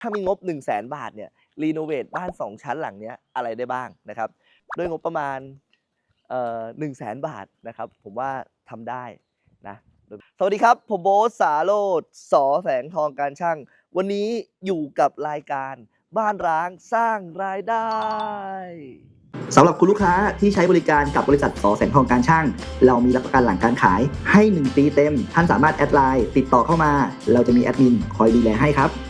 ถ้ามีงบ 1 0 0 0 0แบาทเนี่ยรีโนเวทบ้าน 2 ชั้นหลังเนี้ยอะไรได้บ้างนะครับด้วยงบประมาณเอ่อหนึ่งแสนบาทนะครับ ผมว่าทำได้นะสวัสดีครับ ผมโบ๊ทสาโรดสอแสงทองการช่าง วันนี้อยู่กับรายการบ้านร้างสร้างรายได้สำหรับคุณลูกค้าที่ใช้บริการกับบริษัทสอแสงทองการช่าง เรามีรับประกันหลังการขายให้ 1 ปีเต็ม ท่านสามารถแอดไลน์ติดต่อเข้ามา เราจะมีแอดมินคอยดูแลให้ครับ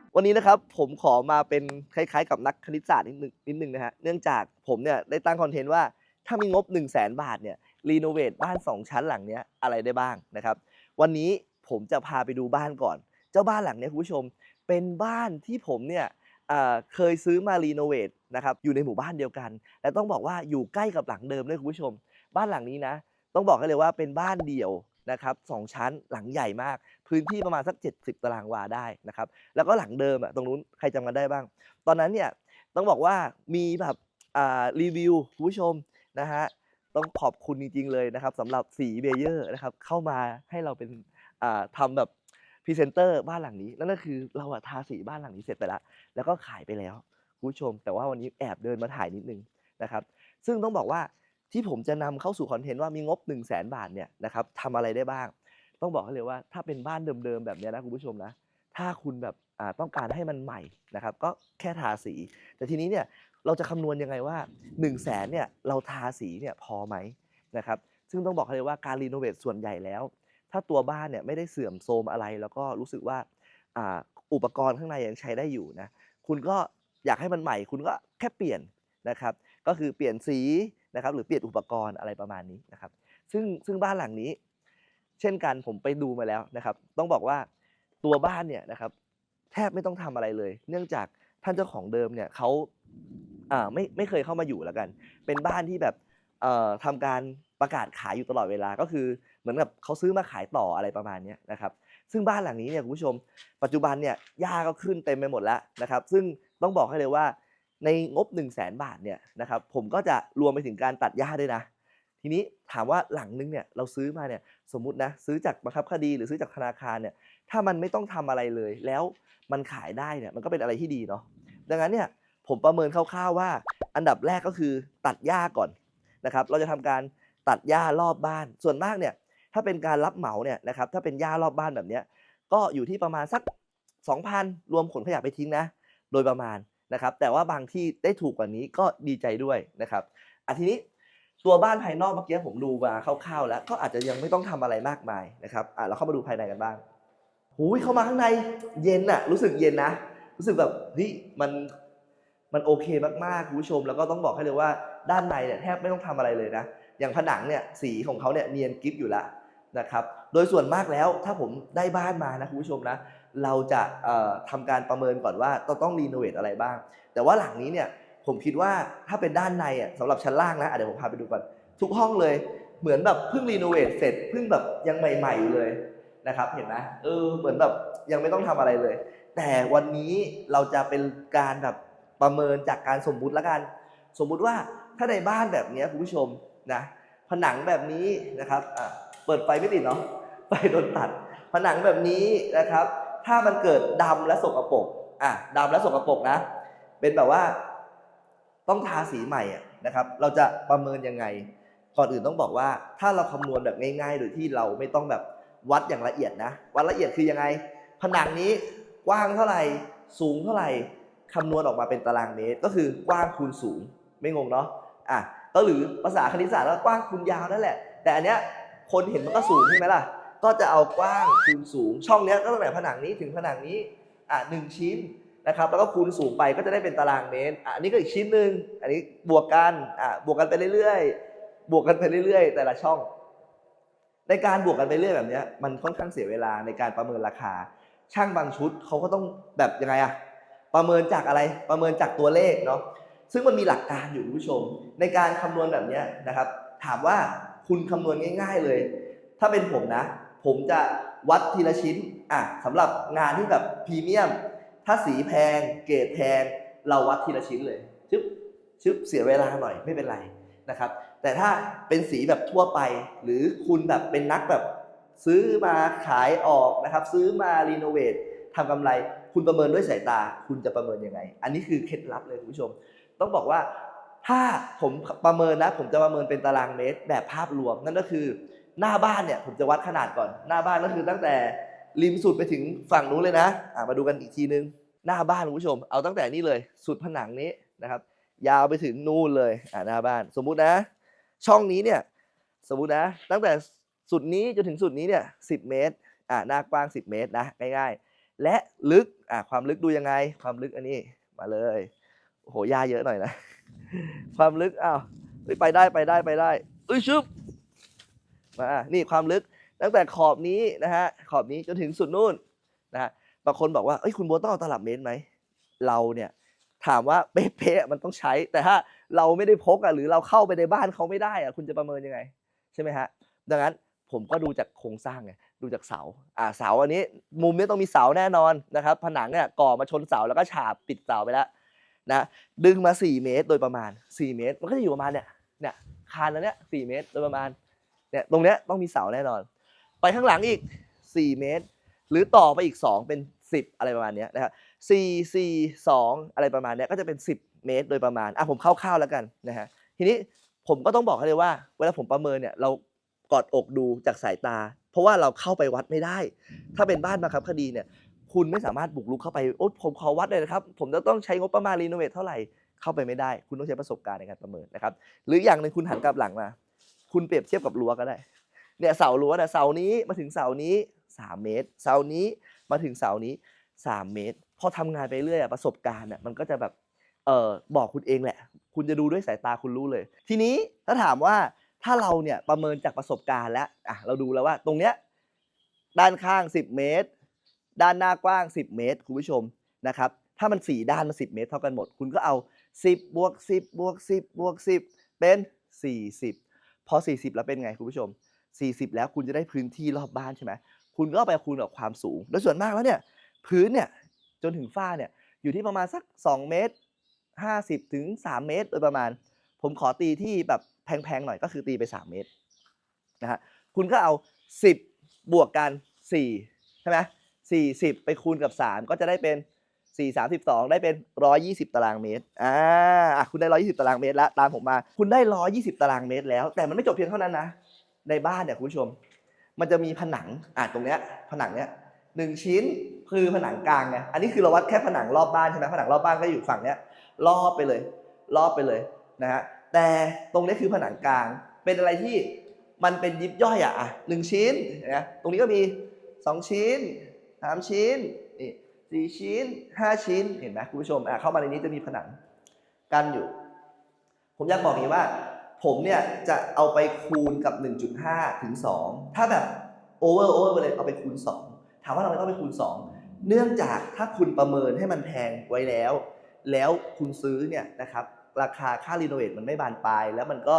วันนี้นะครับผมขอมาเป็นคล้ายๆ กับนักคณิตศาสตร์นิดนึงนิดนึงนะฮะเนื่องจากผมเนี่ยได้ตั้งคอนเทนต์ว่าถ้ามีงบ 1 0 0 0 0แบาทเนี่ยรีโนเวทบ้าน 2 ชั้นหลังเนี้ยอะไรได้บ้างนะครับ วันนี้ผมจะพาไปดูบ้านก่อน เจ้าบ้านหลังเนี้ยคุณผู้ชมเป็นบ้านที่ผมเนี่ยเคยซื้อมารีโนเวทนะครับอยู่ในหมู่บ้านเดียวกัน และต้องบอกว่าอยู่ใกล้กับหลังเดิมด้วยคุณผู้ชม บ้านหลังนี้นะ ต้องบอกให้เลยว่าเป็นบ้านเดี่ยว นะครับสองชั้นหลังใหญ่มาก พื้นที่ประมาณสัก 70 ตารางวาได้นะครับ แล้วก็หลังเดิมอะตรงนู้นใครจำกันได้บ้าง ตอนนั้นเนี่ยต้องบอกว่ามีแบบอ่ารีวิวคุณผู้ชมนะฮะต้องขอบคุณจริงๆเลยนะครับสำหรับสีเบเยอร์นะครับเข้ามาให้เราเป็นอ่าทำแบบพรีเซนเตอร์บ้านหลังนี้ นั่นก็คือเราอะทาสีบ้านหลังนี้เสร็จไปแล้ว แล้วก็ขายไปแล้วคุณผู้ชม แต่ว่าวันนี้แอบเดินมาถ่ายนิดนึงนะครับ ซึ่งต้องบอกว่า ที่ผมจะนำเข้าสู่คอนเทนต์ว่ามีงบ 1 0 0 0 0แบาทเนี่ยนะครับทำอะไรได้บ้าง ต้องบอกให้เลยว่าถ้าเป็นบ้านเดิมๆแบบนี้นะคุณผู้ชมนะถ้าคุณแบบต้องการให้มันใหม่นะครับก็แค่ทาสี แต่ทีนี้เนี่ยเราจะคำนวณยังไงว่า 1 0 0 0 0แสนเนี่ยเราทาสีเนี่ยพอไหมนะครับซึ่งต้องบอกเลยว่าการรีโนเวทส่วนใหญ่แล้ว ถ้าตัวบ้านเนี่ยไม่ได้เสื่อมโทรมอะไร แล้วก็รู้สึกว่าอ่าอุปกรณ์ข้างในยังใช้ได้อยู่นะคุณก็อยากให้มันใหม่ คุณก็แค่เปลี่ยนนะครับก็คือเปลี่ยนสี นะครับหรือเปลี่ยนอุปกรณ์อะไรประมาณนี้นะครับซึ่งซึ่งบ้านหลังนี้ เช่นกันผมไปดูมาแล้วนะครับ ต้องบอกว่าตัวบ้านเนี่ยนะครับแทบไม่ต้องทำอะไรเลย เนื่องจากท่านเจ้าของเดิมเนี่ยเขาอ่าไม่ไม่เคยเข้ามาอยู่แล้วกัน เป็นบ้านที่แบบเอ่อทำการประกาศขายอยู่ตลอดเวลาก็คือ เหมือนกับเขาซื้อมาขายต่ออะไรประมาณนี้นะครับซึ่งบ้านหลังนี้เนี่ยคุณผู้ชม ปัจจุบันเนี่ยหญ้าก็ขึ้นเต็มไปหมดแล้วนะครับ ซึ่งต้องบอกให้เลยว่า ในงบ 1 0 0 0 0แบาทเนี่ยนะครับผมก็จะรวมไปถึงการตัดหญ้าด้วยนะ ทีนี้ถามว่าหลังนึงเนี่ยเราซื้อมาเนี่ยสมมตินะซื้อจากบังคับคดีหรือซื้อจากธนาคารเนี่ยถ้ามันไม่ต้องทำอะไรเลย แล้วมันขายได้เนี่ยมันก็เป็นอะไรที่ดีเนาะดังนั้นเนี่ยผมประเมินคร่าวๆว่า อันดับแรกก็คือตัดหญ้าก่อนนะครับเราจะทำการตัดหญ้ารอบบ้าน ส่วนมากเนี่ยถ้าเป็นการรับเหมาเนี่ยนะครับถ้าเป็นหญ้ารอบบ้านแบบเนี้ยก็อยู่ที่ประมาณสัก 2,000 รวมขนขยะไปทิ้งนะ โดยประมาณ นะครับแต่ว่าบางที่ได้ถูกกว่านี้ก็ดีใจด้วยนะครับอะทีนี้ตัวบ้านภายนอกเมื่อกี้ผมดูมาคร่าวๆแล้วก็อาจจะยังไม่ต้องทำอะไรมากมายนะครับอะเราเข้ามาดูภายในกันบ้างหูยเข้ามาข้างในเย็นอะรู้สึกเย็นนะ รู้สึกแบบเฮ้ยมันมันโอเคมากๆคุณผู้ชม แล้วก็ต้องบอกให้เลยว่าด้านในเนี่ยแทบไม่ต้องทำอะไรเลยนะอย่างผนังเนี่ยสีของเขาเนี่ยเนียนกริฟอยู่แล้ว นะครับ โดยส่วนมากแล้วถ้าผมได้บ้านมานะคุณผู้ชมนะ เราจะเอ่อทำการประเมินก่อนว่าต้องต้องรีโนเวทอะไรบ้าง แต่ว่าหลังนี้เนี่ยผมคิดว่าถ้าเป็นด้านในอะสำหรับชั้นล่างนะะเดี๋ยวผมพาไปดูก่อนทุกห้องเลยเหมือนแบบเพิ่งรีโนเวทเสร็จเพิ่งแบบยังใหม่ๆอยู่เลยนะครับ เห็นไหมเออเหมือนแบบยังไม่ต้องทำอะไรเลย แต่วันนี้เราจะเป็นการแบบประเมินจากการสมมุติละกัน สมมุติว่าถ้าในบ้านแบบนี้คุณผู้ชมนะผนังแบบนี้นะครับอะ ปิดไฟไม่ติดเนาะไฟโดนตัด ผนังแบบนี้นะครับ ถ้ามันเกิดดำและสกปรกอะดำและสกปรกนะ เป็นแบบว่าต้องทาสีใหม่นะครับ เราจะประเมินยังไง ก่อนอื่นต้องบอกว่า ถ้าเราคำนวณแบบง่าย ๆ โดยที่เราไม่ต้องแบบวัดอย่างละเอียดนะ วัดละเอียดคือยังไง ผนังนี้กว้างเท่าไหร่ สูงเท่าไหร่คำนวณออกมาเป็นตารางเมตร ก็คือกว้างคูณสูง ไม่งงเนาะอะก็หรือภาษาคณิตศาสตร์ก็กว้างคูณยาวนั่นแหละ แต่อันเนี้ย คนเห็นมันก็สูงใช่ไหมล่ะ ก็จะเอากว้างคูณสูง ช่องนี้ก็ตั้งแต่ผนังนี้ถึงผนังนี้อะหนึ่งชิ้นนะครับ แล้วก็คูณสูงไปก็จะได้เป็นตารางเมตรอะอันนี้ก็อีกชิ้นหนึ่งอันนี้บวกกันอะบวกกันไปเรื่อยๆ บวกกันไปเรื่อยๆ แต่ละช่อง ในการบวกกันไปเรื่อยแบบนี้มันค่อนข้างเสียเวลาในการประเมินราคา ช่างบางชุดเขาก็ต้องแบบยังไงอะประเมินจากอะไรประเมินจากตัวเลขเนาะซึ่งมันมีหลักการอยู่คุณผู้ชม ในการคำนวณแบบนี้นะครับ ถามว่า คุณคำนวณง่าย ๆเลย ถ้าเป็นผมนะ ผมจะวัดทีละชิ้นอะสำหรับงานที่แบบพรีเมียม ถ้าสีแพง เกรดแพง เราวัดทีละชิ้นเลยชึบชึบเสียเวลาหน่อยไม่เป็นไรนะครับ แต่ถ้าเป็นสีแบบทั่วไป หรือคุณแบบเป็นนักแบบซื้อมาขายออกนะครับ ซื้อมารีโนเวททำกำไร คุณประเมินด้วยสายตา คุณจะประเมินยังไง อันนี้คือเคล็ดลับเลยคุณผู้ชม ต้องบอกว่า ถ้าผมประเมินนะ ผมจะประเมินเป็นตารางเมตรแบบภาพรวม นั่นก็คือหน้าบ้านเนี่ยผมจะวัดขนาดก่อน หน้าบ้านก็คือตั้งแต่ริมสุดไปถึงฝั่งนู้นเลยนะอะมาดูกันอีกทีนึง หน้าบ้านคุณผู้ชม เอาตั้งแต่นี่เลย สุดผนังนี้นะครับ ยาวไปถึงนู่นเลยอ่าหน้าบ้าน สมมุตินะ ช่องนี้เนี่ยสมมุตินะ ตั้งแต่สุดนี้จนถึงสุดนี้เนี่ยสิเมตรอ่าหน้ากว้าง 10 เมตรนะง่ายๆ และลึกอ่าความลึกดูยังไง ความลึกอันนี้มาเลยโหยาเยอะหน่อยนะ ความลึกอ้าวเฮ้ยไปได้ไปได้ไปได้เอ้ยชุบมานี่ความลึกตั้งแต่ขอบนี้นะฮะขอบนี้จนถึงสุดนู่นนะฮะบางคนบอกว่าเอ้ยคุณโบต้องเอาตลับเมตรไหมเราเนี่ยถามว่าเป๊ะๆมันต้องใช้ แต่ถ้าเราไม่ได้พกอะหรือเราเข้าไปในบ้านเขาไม่ได้อะคุณจะประเมินยังไงใช่ไหมฮะดังนั้นผมก็ดูจากโครงสร้างไงดูจากเสาอ่าเสาอันนี้มุมนี้ต้องมีเสาแน่นอนนะครับ ผนังเนี่ยก่อมาชนเสาแล้วก็ฉาบปิดเสาไปแล้ว นะดึงมา 4 เมตรโดยประมาณ 4 เมตร มันก็จะอยู่ประมาณเนี่ยเนี่ยคานอันเนี้ย4เมตรโดยประมาณเนี่ยตรงเนี้ยต้องมีเสาแน่นอน ไปข้างหลังอีก 4 เมตร หรือต่อไปอีก 2 เป็น 10 อะไรประมาณเนี้ยนะครับ4 4 2อะไรประมาณเนี้ยก็จะเป็น 10 เมตรโดยประมาณอะผมคร่าวๆแล้วกันนะฮะทีนี้ผมก็ต้องบอกให้เลยว่า เวลาผมประเมินเนี่ยเรากอดอกดูจากสายตา เพราะว่าเราเข้าไปวัดไม่ได้ ถ้าเป็นบ้านบังคับคดีเนี่ย คุณไม่สามารถบุกรุกเข้าไปโอ๊ยผมขอวัดเลยนะครับผมจะต้องใช้งบประมาณรีโนเวทเท่าไหร่เข้าไปไม่ได้ คุณต้องใช้ประสบการณ์ในการประเมินนะครับหรืออย่างหนึ่งคุณหันกลับหลังมา คุณเปรียบเทียบกับรั้วก็ได้เนี่ยเสารั้วเนี่ยเสานี้มาถึงเสานี้ 3 เมตร เสานี้มาถึงเสานี้ 3 เมตร พอทำงานไปเรื่อยประสบการณ์น่ะมันก็จะแบบเออบอกคุณเองแหละ คุณจะดูด้วยสายตาคุณรู้เลย ทีนี้ถ้าถามว่าถ้าเราเนี่ยประเมินจากประสบการณ์แล้วอะเราดูแล้วว่าตรงเนี้ยด้านข้าง 10 เมตร ด้านหน้ากว้าง 10 เมตร คุณผู้ชมนะครับ ถ้ามัน 4 ด้านมัน 10 เมตร เท่ากันหมด คุณก็เอา 10บวก10บวก10บวก10 เป็น 40 พอ 40 แล้วเป็นไงคุณผู้ชม 40 แล้วคุณจะได้พื้นที่รอบบ้านใช่ไหมคุณก็ไปคูณกับความสูงโดยส่วนมากแล้วเนี่ยพื้นเนี่ยจนถึงฝ้าเนี่ยอยู่ที่ประมาณสัก 2 เมตร 50 ถึง 3 เมตร โดยประมาณ ผมขอตีที่แบบแพงๆหน่อยก็คือตีไป 3 เมตรนะฮะคุณก็เอา 10 บวกกัน4ใช่ไหม 40 ไปคูณกับ 3 ก็จะได้เป็น 4 32 ได้เป็น 120 ตารางเมตร อ่าคุณได้ 120 ตารางเมตรแล้วตามผมมา คุณได้ 120 ตารางเมตรแล้ว แต่มันไม่จบเพียงเท่านั้นนะ ในบ้านเนี่ยคุณผู้ชม มันจะมีผนัง อะตรงเนี้ย ผนังเนี้ยหนึ่งชิ้นคือผนังกลางไง อันนี้คือเราวัดแค่ผนังรอบบ้านใช่ไหมผนังรอบบ้านก็อยู่ฝั่งเนี้ย รอบไปเลย รอบไปเลยนะฮะ แต่ตรงนี้คือผนังกลาง เป็นอะไรที่มันเป็นยิบย่อยอะอะหนึ่งชิ้นนะ ตรงนี้ก็มีสองชิ้น สามชิ้นนี่สี่ชิ้นห้าชิ้นเห็นไหมคุณผู้ชมอะเข้ามาในนี้จะมีผนังกั้นอยู่ ผมอยากบอกอย่างนี้ว่า ผมเนี่ยจะเอาไปคูณกับ 1.5 ถึง 2 ถ้าแบบโอเวอร์โอเวอร์ไปเลยเอาไปคูณ 2 ถามว่าทำไมต้องไปคูณ 2 เนื่องจากถ้าคุณประเมินให้มันแพงไว้แล้ว แล้วคุณซื้อเนี่ยนะครับราคาค่ารีโนเวทมันไม่บานปลายแล้วมันก็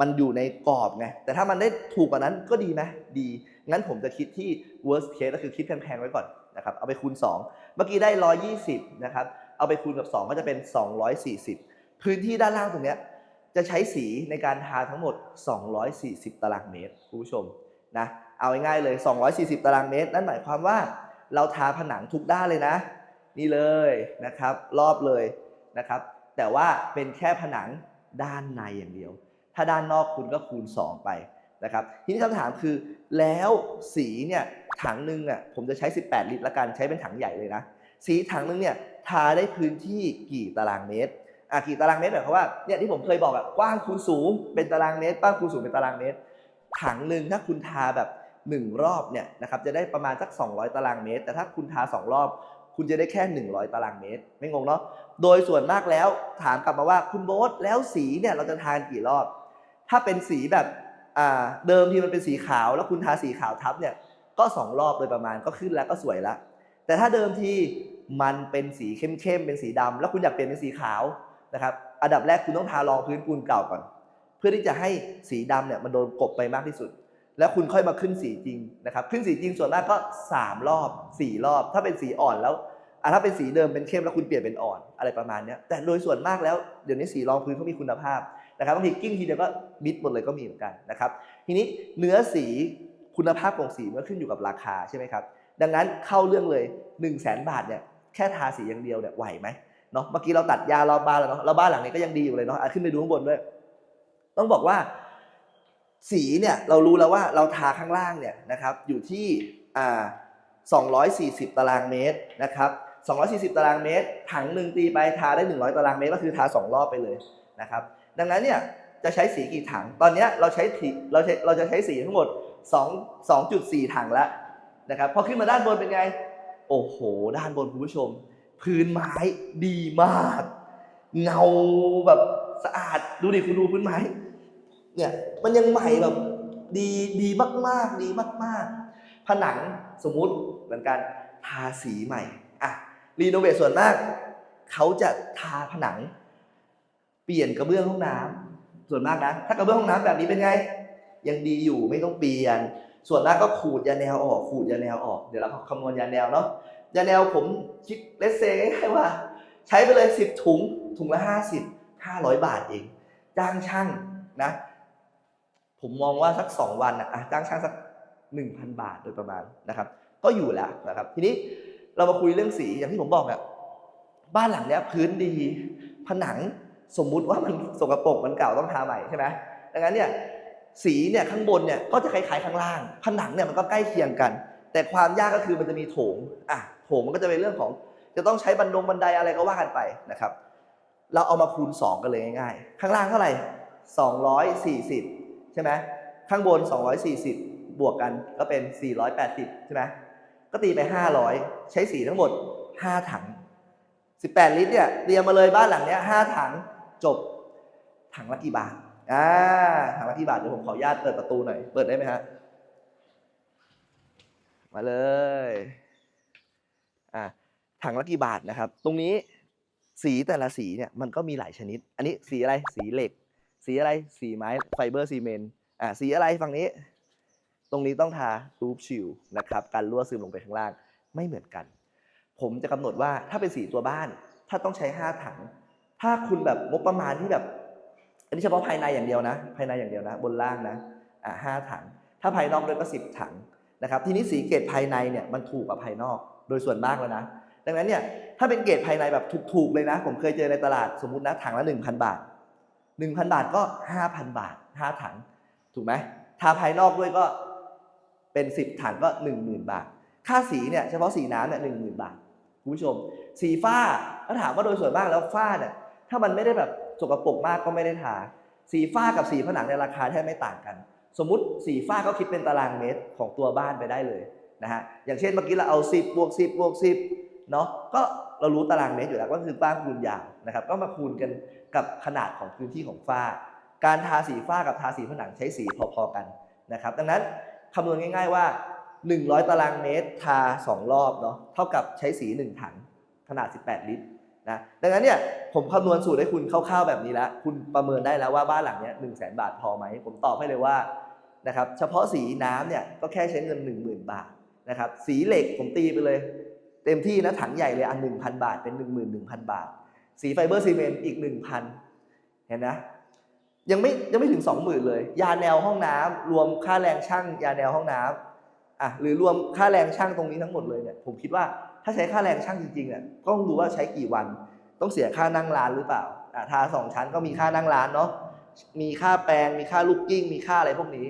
มันอยู่ในกรอบไงแต่ถ้ามันได้ถูกกว่านั้นก็ดีไหมดี งั้นผมจะคิดที่ worst case ก็คือคิดแพงๆไว้ก่อนนะครับเอาไปคูณ 2 เมื่อกี้ได้ 120นะครับเอาไปคูณกับ 2 ก็จะเป็น 240 พื้นที่ด้านล่างตรงเนี้ยจะใช้สีในการทาทั้งหมด 240 ตารางเมตรคุณผู้ชมนะเอาง่ายๆเลย 240 ตารางเมตร นั่นหมายความว่าเราทาผนังทุกด้านเลยนะ นี่เลยนะครับรอบเลยนะครับ แต่ว่าเป็นแค่ผนังด้านในอย่างเดียว ถ้าด้านนอกคุณก็คูณ 2 ไป นะครับทีนี้คำถามคือแล้วสีเนี่ยถังหนึ่งอะผมจะใช้ 18 ลิตรละกันใช้เป็นถังใหญ่เลยนะ สีถังหนึ่งเนี่ยทาได้พื้นที่กี่ตารางเมตรอะกี่ตารางเมตรหมายความว่าเนี่ยที่ผมเคยบอกอะกว้างคูณสูงเป็นตารางเมตรกว้างคูณสูงเป็นตารางเมตร ถังหนึ่งถ้าคุณทาแบบ 1 รอบเนี่ยนะครับจะได้ประมาณสัก 200 ตารางเมตร แต่ถ้าคุณทา 2 รอบ คุณจะได้แค่ 100 ตารางเมตร ไม่งงเนาะโดยส่วนมากแล้วถามกลับมาว่าคุณโบ๊ทแล้วสีเนี่ยเราจะทานกี่รอบ ถ้าเป็นสีแบบ เดิมทีมันเป็นสีขาว แล้วคุณทาสีขาวทับเนี่ยก็2รอบโดยประมาณก็ขึ้นแล้วก็สวยแล้วแต่ถ้าเดิมทีมันเป็นสีเข้มๆเป็นสีดำแล้วคุณอยากเปลี่ยนเป็นสีขาวนะครับอันดับแรกคุณต้องทารองพื้นปูนเก่าก่อน เพื่อที่จะให้สีดำเนี่ยมันโดนกบไปมากที่สุด แล้วคุณค่อยมาขึ้นสีจริงนะครับขึ้นสีจริงส่วนมากก็ 3 รอบ 4 รอบ ถ้าเป็นสีอ่อนแล้วอะถ้าเป็นสีเดิมเป็นเข้มแล้วคุณเปลี่ยนเป็นอ่อนอะไรประมาณนี้แต่โดยส่วนมากแล้วเดี๋ยวนี้สีรองพื้นเขามีคุณภาพ นะครับบางทีกิ้งทีเดียวก็มิดหมดเลยก็มีเหมือนกันนะครับ ทีนี้เนื้อสีคุณภาพของสีมันขึ้นอยู่กับราคาใช่ไหมครับ ดังนั้นเข้าเรื่องเลย 1 0 0 0 0แบาทเนี่ยแค่ทาสีอย่างเดียวเนี่ยไหวไหมเนาะเมื่อกี้เราตัดยาเรอบบ้านแล้วเนาะแล้วบ้านหลังนี้ก็ยังดีอยู่เลยเนาะอะขึ้นไปดูข้างบนด้วย ต้องบอกว่า สีเนี่ยเรารู้แล้วว่าเราทาข้างล่างเนี่ยนะครับอยู่ที่อ่า240 ตารางเมตรนะครับ240 ตารางเมตร ถังหนึ่งตีไปทาได้ 100 ตารางเมตร ก็คือทา 2 รอบไปเลยนะครับ ดังนั้นเนี่ยจะใช้สีกี่ถัง ตอนนี้เราใช้สีเราใช้เราจะใช้สีทั้งหมด 2 2.4 ถังแล้วนะครับพอขึ้นมาด้านบนเป็นไง โอ้โห ด้านบนคุณผู้ชม พื้นไม้ดีมาก เงาแบบสะอาดดูดิคุณดูพื้นไม้เนี่ยมันยังใหม่แบบดีดีมากๆ ดีมาก ๆ ผนังสมมุติเหมือนกันทาสีใหม่อะรีโนเวทส่วนมาก เขาจะทาผนัง เปลี่ยนกระเบื้องห้องน้ำส่วนมากนะ ถ้ากระเบื้องห้องน้ำแบบนี้เป็นไง ยังดีอยู่ไม่ต้องเปลี่ยน ส่วนมากก็ขูดยาแนวออก ขูดยาแนวออก เดี๋ยวเราคำนวณยาแนวเนาะ ยาแนวผมคิดเลสเซง่ายๆว่า ใช้ไปเลย 10 ถุง ถุงละ 50 500 บาทเอง จ้างช่างนะ ผมมองว่าสัก 2 วันอะจ้างช่างสัก 1,000 บาทโดยประมาณนะครับ ก็อยู่แล้วนะครับ ทีนี้เรามาคุยเรื่องสีอย่างที่ผมบอกแบบบ้านหลังเนี้ยพื้นดี ผนัง สมมุติว่ามันสกปรกมันเก่าต้องทาใหม่ใช่ไหมดังนั้นเนี่ยสีเนี่ยข้างบนเนี่ยก็จะคล้ายๆข้างล่าง ผนังเนี่ยมันก็ใกล้เคียงกัน แต่ความยากก็คือมันจะมีโถงอะโถงมันก็จะเป็นเรื่องของ จะต้องใช้บันดงบันไดอะไรก็ว่ากันไปนะครับ เราเอามาคูณ 2 กันเลยง่ายๆ ข้างล่างเท่าไหร่ 240 ใช่ไหมข้างบน 240 บวกกันก็เป็น 480 ใช่ไหมก็ตีไป 500 ใช้สีทั้งหมด 5 ถัง 18 ลิตรเนี่ยเตรียมมาเลยบ้านหลังเนี้ย5ถัง จบถังละกี่บาทอ่าถังละกี่บาทเดี๋ยวผมขออนุญาตเปิดประตูหน่อย เปิดได้ไหมฮะมาเลยอะถังละกี่บาทนะครับ ตรงนี้สีแต่ละสีเนี่ยมันก็มีหลายชนิด อันนี้สีอะไรสีเหล็ก สีอะไรสีไม้ไฟเบอร์ซีเมนต์อะสีอะไรฝั่งนี้ ตรงนี้ต้องทารูปชิลนะครับการรั่วซึมลงไปข้างล่างไม่เหมือนกัน ผมจะกำหนดว่าถ้าเป็นสีตัวบ้าน ถ้าต้องใช้ 5 ถัง ถ้าคุณแบบงบประมาณที่แบบ อันนี้เฉพาะภายในอย่างเดียวนะ ภายในอย่างเดียวนะ บนล่างนะอะห้าถัง ถ้าภายนอกด้วยก็สิบถังนะครับ ทีนี้สีเกรดภายในเนี่ยมันถูกกว่าภายนอกโดยส่วนมากแล้วนะ ดังนั้นเนี่ยถ้าเป็นเกรดภายในแบบถูกๆเลยนะ ผมเคยเจอในตลาดสมมตินะถังละ1,000 บาท 1,000 บาทก็ 5,000 บาท 5 ถัง ถูกไหมทาภายนอกด้วยก็เป็น 10 ถังก็ 10,000 บาท ค่าสีเนี่ยเฉพาะสีน้ำเนี่ย10,000บาทคุณผู้ชม สีฝ้าถ้าถามว่าโดยส่วนมากแล้วฝ้าเนี่ย ถ้ามันไม่ได้แบบสกปรกมากก็ไม่ได้ทา สีฝ้ากับสีผนังในราคาแทบไม่ต่างกัน สมมติสีฝ้าก็คิดเป็นตารางเมตรของตัวบ้านไปได้เลยนะฮะ อย่างเช่นเมื่อกี้เราเอา 10บวก10บวก10เนาะ ก็เรารู้ตารางเมตรอยู่แล้วก็คือบ้านคูณยาวนะครับ ก็มาคูณกันกับขนาดของพื้นที่ของฝ้า การทาสีฝ้ากับทาสีผนังใช้สีพอๆกันนะครับ ดังนั้นคำนวณง่าย ๆว่า 100 ตารางเมตรทา 2 รอบเนาะ เท่ากับใช้สี 1 ถังขนาด 18 ลิตร นะดังนั้นเนี่ยผมคำนวณสูตรให้คุณคร่าวๆแบบนี้แล้ว คุณประเมินได้แล้วว่าบ้านหลังเนี้ยหนึ่งแสนบาทพอไหม ผมตอบให้เลยว่านะครับเฉพาะสีน้ำเนี่ยก็แค่ใช้เงิน 1 0,000 บาทนะครับสีเหล็กผมตีไปเลย เต็มที่นะถังใหญ่เลยอัน 1,000 บาทเป็น 11,000 บาท สีไฟเบอร์ซีเมนต์อีก 1,000 เห็นนะยังไม่ยังไม่ถึง 20,000 เลย ยาแนวห้องน้ำรวมค่าแรงช่างยาแนวห้องน้ำอะหรือรวมค่าแรงช่างตรงนี้ทั้งหมดเลยเนี่ยผมคิดว่า ถ้าใช้ค่าแรงช่างจริงๆอะก็ต้องดูว่าใช้กี่วัน ต้องเสียค่านั่งร้านหรือเปล่าอะทาสองชั้นก็มีค่านั่งร้านเนาะมีค่าแปรงมีค่าลูกกิ้ง มีค่าอะไรพวกนี้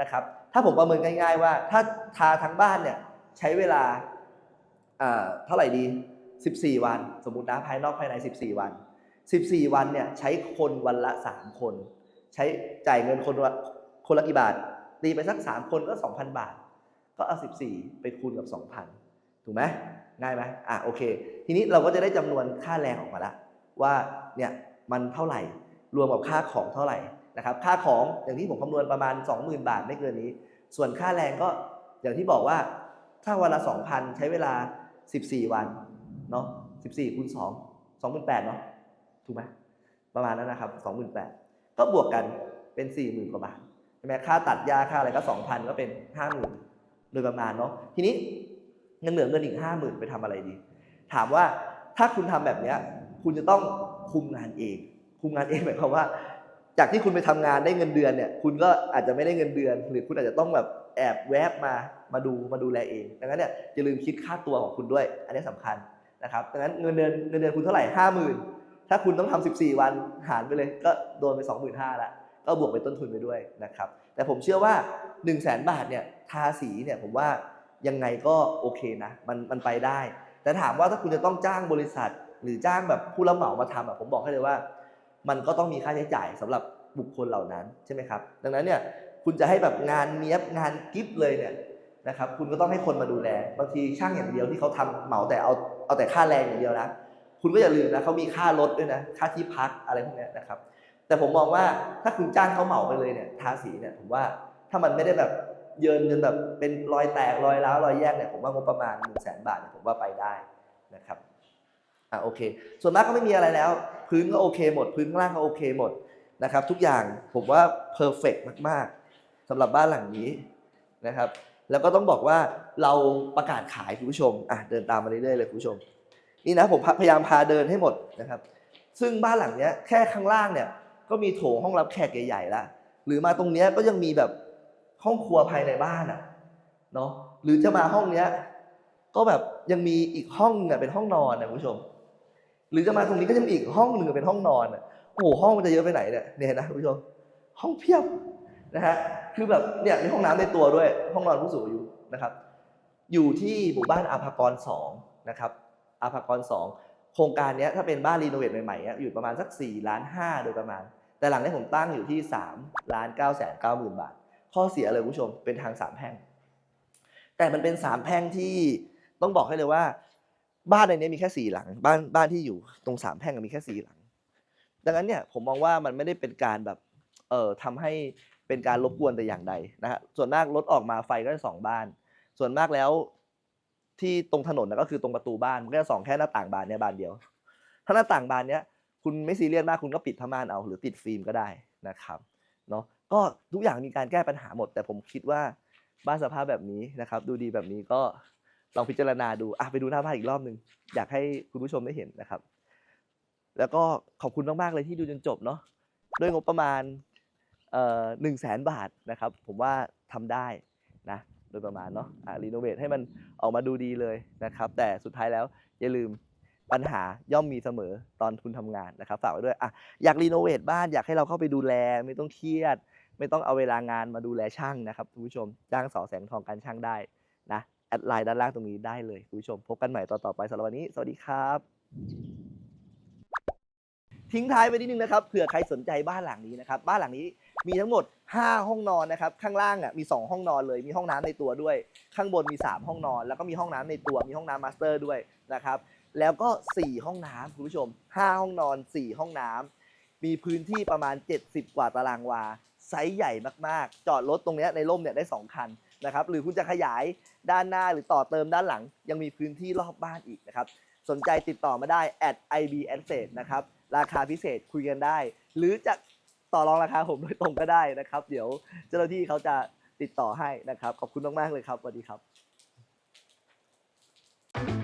นะครับ ถ้าผมประเมินง่ายๆว่า ถ้าทาทั้งบ้านเนี่ยใช้เวลาอ่าเท่าไหร่ดี 14 วัน สมมุตินะภายนอกภายใน 14 วัน 14 วันเนี่ยใช้คนวันละ 3 คน ใช้จ่ายเงินคนละคนละกี่บาทตีไปสัก 3 คนก็ 2,000 บาท ก็เอา 14 ไปคูณกับ 2,000 ถูกไหมง่ายไหมอะโอเค ทีนี้เราก็จะได้จำนวนค่าแรงออกมาละว่าเนี่ยมันเท่าไหร่รวมกับค่าของเท่าไหร่นะครับค่าของอย่างที่ผมคำนวณประมาณ 20,000 บาทไม่เกินนี้ ส่วนค่าแรงก็อย่างที่บอกว่าถ้าวันละ 2,000 ใช้เวลา 14 วันเนาะ14คูณ2 28,000เนาะถูกไหมประมาณนั้นนะครับสองหมื่นแปดก็บวกกันเป็นสี่หมื่นกว่าบาทใช่ไหมค่าตัดยาค่าอะไรก็สองพันก็เป็นห้าหมื่นโดยประมาณเนาะทีนี้ เงินเหลือเงินอีกห้าหมื่นไปทำอะไรดี ถามว่าถ้าคุณทำแบบเนี้ยคุณจะต้องคุมงานเอง คุมงานเองหมายความว่า จากที่คุณไปทำงานได้เงินเดือนเนี่ย คุณก็อาจจะไม่ได้เงินเดือน หรือคุณอาจจะต้องแบบแอบแวบมามาดูมาดูแลเองดังนั้นเนี่ยอย่าลืมคิดค่าตัวของคุณด้วย อันนี้สำคัญนะครับดังนั้นเงินเดือนเงินเดือนคุณเท่าไหร่ห้าหมื่นถ้าคุณต้องทำ14 วันหารไปเลย ก็โดนไป 25,000ละก็บวกไปต้นทุนไปด้วยนะครับแต่ผมเชื่อว่า 1 0 0 0 0แบาทเนี่ยทาสีเนี่ยผมว่า ยังไงก็โอเคนะมันมันไปได้ แต่ถามว่าถ้าคุณจะต้องจ้างบริษัท หรือจ้างแบบผู้รับเหมามาทำอะผมบอกให้เลยว่า มันก็ต้องมีค่าใช้จ่ายสำหรับบุคคลเหล่านั้นใช่ไหมครับ ดังนั้นเนี่ยคุณจะให้แบบงานเนี้ยบงานกิฟเลยเนี่ยนะครับคุณก็ต้องให้คนมาดูแล บางทีช่างอย่างเดียวที่เขาทำเหมาแต่เอาเอาแต่ค่าแรงอย่างเดียวนะคุณก็อย่าลืมนะเขามีค่ารถด้วยนะค่าที่พักอะไรพวกนี้นะครับ แต่ผมมองว่าถ้าคุณจ้างเขาเหมาไปเลยเนี่ยทาสีเนี่ยผมว่าถ้ามันไม่ได้แบบ เยินจนแบบเป็นรอยแตกรอยร้าวรอยแยกเนี่ยผมว่างบประมาณ1นึ่งแสนบาทเนี่ยผมว่าไปได้นะครับอะโอเค ส่วนมากก็ไม่มีอะไรแล้ว พื้นก็โอเคหมด พื้นข้างล่างก็โอเคหมดนะครับ ทุกอย่างผมว่าเพอร์เฟกมากๆสำหรับบ้านหลังนี้นะครับ แล้วก็ต้องบอกว่าเราประกาศขายคุณผู้ชมอะเดินตามมาเรื่อยๆเลยคุณผู้ชม นี่นะผมพยายามพาเดินให้หมดนะครับ ซึ่งบ้านหลังเนี้ยแค่ข้างล่างเนี่ยก็มีโถงห้องรับแขกใหญ่ๆแล้วหรือมาตรงเนี้ยก็ยังมีแบบ ห้องครัวภายในบ้านอะเนาะหรือจะมาห้องเนี้ย ก็แบบยังมีอีกห้องหนึงอะเป็นห้องนอนนะคุณผู้ชม หรือจะมาตรงนี้ก็ยังมีอีกห้องหนึ่งเป็นห้องนอนอะโอ้โหห้องมันจะเยอะไปไหนเนี่ยเนี่ยนะคุณผู้ชมห้องเพียบนะฮะคือแบบเนี่ยมีห้องน้ำในตัวด้วย ห้องนอนผู้สูงอายุนะครับ อยู่ที่หมู่บ้านอาภากรสองนะครับอาภากรสองโครงการนี้ถ้าเป็นบ้านรีโนเวทใหม่ๆอยู่ประมาณสัก4ล้าน5โดยประมาณ แต่หลังนี้ผมตั้งอยู่ที่3ล้าน9แสน9หมื่นบาท ข้อเสียเลยคุณผู้ชมเป็นทางสามแพร่ง แต่มันเป็นสามแพร่งที่ต้องบอกให้เลยว่า บ้านในนี้มีแค่สี่หลัง บ้านบ้านที่อยู่ตรงสามแพร่งมีแค่สี่หลัง ดังนั้นเนี่ยผมมองว่ามันไม่ได้เป็นการแบบเอ่อทำให้เป็นการรบกวนแต่อย่างใดนะฮะส่วนมากรถออกมาไฟก็จะสองบ้าน ส่วนมากแล้วที่ตรงถนนนะก็คือตรงประตูบ้านมันก็จะส่องแค่หน้าต่างบานเนี้ยบานเดียว ถ้าหน้าต่างบานเนี้ยคุณไม่ซีเรียสมากคุณก็ปิดผ้าม่านเอา หรือติดฟิล์มก็ได้นะครับเนาะ ก็ทุกอย่างมีการแก้ปัญหาหมด แต่ผมคิดว่าบ้านสภาพแบบนี้นะครับ ดูดีแบบนี้ก็ลองพิจารณาดูอะไปดูหน้าบ้านอีกรอบหนึ่งอยากให้คุณผู้ชมได้เห็นนะครับ แล้วก็ขอบคุณมากๆเลยที่ดูจนจบเนาะด้วยงบประมาณเอ่อหนึ่งแสนบาทนะครับ ผมว่าทำได้นะโดยประมาณเนาะอะรีโนเวทให้มันออกมาดูดีเลยนะครับ แต่สุดท้ายแล้วอย่าลืมปัญหาย่อมมีเสมอตอนคุณทำงานนะครับฝากไว้ด้วยอะอยากรีโนเวทบ้านอยากให้เราเข้าไปดูแลไม่ต้องเครียด ไม่ต้องเอาเวลางานมาดูแลช่างนะครับคุณผู้ชมจ้างสอแสงทองการช่างได้นะแอดไลน์ด้านล่างตรงนี้ได้เลยคุณผู้ชม พบกันใหม่ต่อต่อไปสำหรับวันนี้ สวัสดีครับ ทิ้งท้ายไปนิดนึงนะครับเผื่อใครสนใจบ้านหลังนี้นะครับ บ้านหลังนี้มีทั้งหมด 5 ห้องนอนนะครับ ข้างล่างอะมี 2 ห้องนอนเลยมีห้องน้ำในตัวด้วย ข้างบนมี 3 ห้องนอน แล้วก็มีห้องน้ำในตัวมีห้องน้ำมาสเตอร์ด้วยนะครับแล้วก็ 4 ห้องน้ำคุณผู้ชม 5 ห้องนอน 4 ห้องน้ำมีพื้นที่ประมาณ 70 กว่าตารางวา ไซส์ใหญ่มากๆ จอดรถตรงนี้ในร่มเนี่ยได้ 2 คันนะครับหรือคุณจะขยายด้านหน้าหรือต่อเติมด้านหลัง ยังมีพื้นที่รอบบ้านอีกนะครับสนใจติดต่อมาได้ at ib asset นะครับราคาพิเศษคุยกันได้ หรือจะต่อรองราคาผมโดยตรงก็ได้นะครับ เดี๋ยวเจ้าหน้าที่เขาจะติดต่อให้นะครับ ขอบคุณมาก ๆ เลยครับสวัสดีครับ